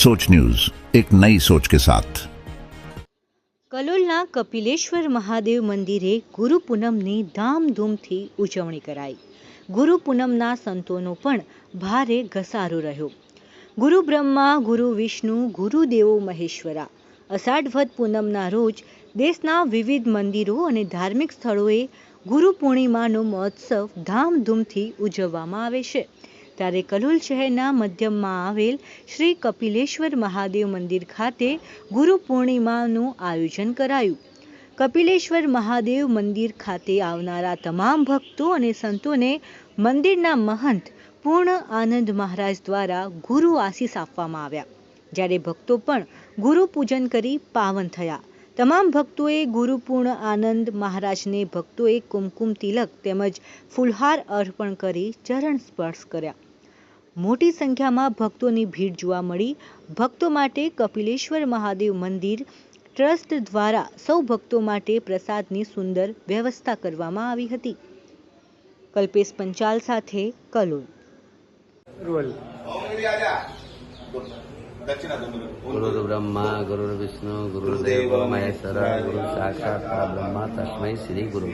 सोच न्यूज एक नई सोच के साथ કલોલના કપિલેશ્વર મહાદેવ મંદિરે ગુરુ પૂનમની ધામધૂમથી ઉજવણી કરાઈ ગુરુ પૂનમના સંતોનો પણ ભારે ઘસારો રહ્યો ગુરુ બ્રહ્મા ગુરુ વિષ્ણુ ગુરુ દેવો મહેશ્વરા અષાઢ વદ પૂનમના રોજ દેશના વિવિધ મંદિરો અને ધાર્મિક સ્થળોએ ગુરુ પૂર્ણિમાનો મહોત્સવ ધામધૂમથી ઉજવવામાં આવે છે ત્યારે કલોલ શહેરના મધ્યમાં આવેલ શ્રી કપિલેશ્વર મહાદેવ મંદિર ખાતે ગુરુ પૂર્ણિમાનું આયોજન કરાયું. કપિલેશ્વર મહાદેવ મંદિર ખાતે આવનારા તમામ ભક્તો અને સંતોને મંદિરના મહંત પૂર્ણ આનંદ મહારાજ દ્વારા ગુરુ આશીષ આપવામાં આવ્યા. જ્યારે ભક્તો પણ ગુરુ પૂજન કરી પાવન થયા. તમામ ભક્તોએ ગુરુપૂર્ણ આનંદ, મહારાજને ભક્તોએ કુમકુમ તિલક તેમજ ફૂલહાર અર્પણ કરી ચરણ સ્પર્શ કર્યા. મોટી સંખ્યામાં ભક્તોની ભીડ જોવા મળી. ભક્તો માટે કપિલેશ્વર મહાદેવ મંદિર ટ્રસ્ટ દ્વારા સૌ ભક્તો માટે પ્રસાદની સુંદર વ્યવસ્થા કરવામાં આવી હતી. કલ્પેશ પંચાલ સાથે કલોલ. રોલ ગુરુ બ્રહ્મા ગુરુ વિષ્ણુ ગુરુદેવ મહેશ્વર ગુરુ साक्षात ब्रह्मा तस्मै श्री गुरु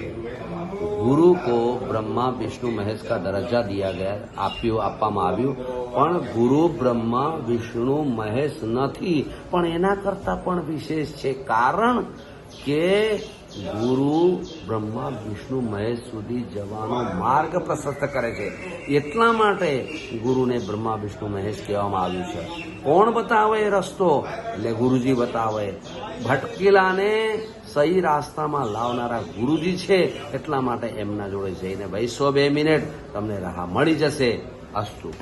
ગુરુ કો બ્રહ્મા વિષ્ણુ મહેશ કા દરજ્જા દિયા ગયા આપ્યો આપવામાં આવ્યું પણ ગુરુ બ્રહ્મા વિષ્ણુ મહેશ નથી પણ એના કરતા પણ વિશેષ છે કારણ કે ગુરુ બ્રહ્મા, વિષ્ણુ, મહેશ સુધી જવાનો માર્ગ પ્રશસ્ત કરે છે. એટલા માટે ગુરુને બ્રહ્મા, વિષ્ણુ, મહેશ કહેવામાં આવ્યું છે. કોણ બતાવે રસ્તો? એટલે ગુરુજી બતાવે, ભટકેલાને સહી રાસ્તામાં લાવનારા ગુરુજી છે, એટલા માટે એમના જોડે જઈને ભાઈ સો બે મિનિટ, તમને રાહ મળી જશે. અસ્તુ.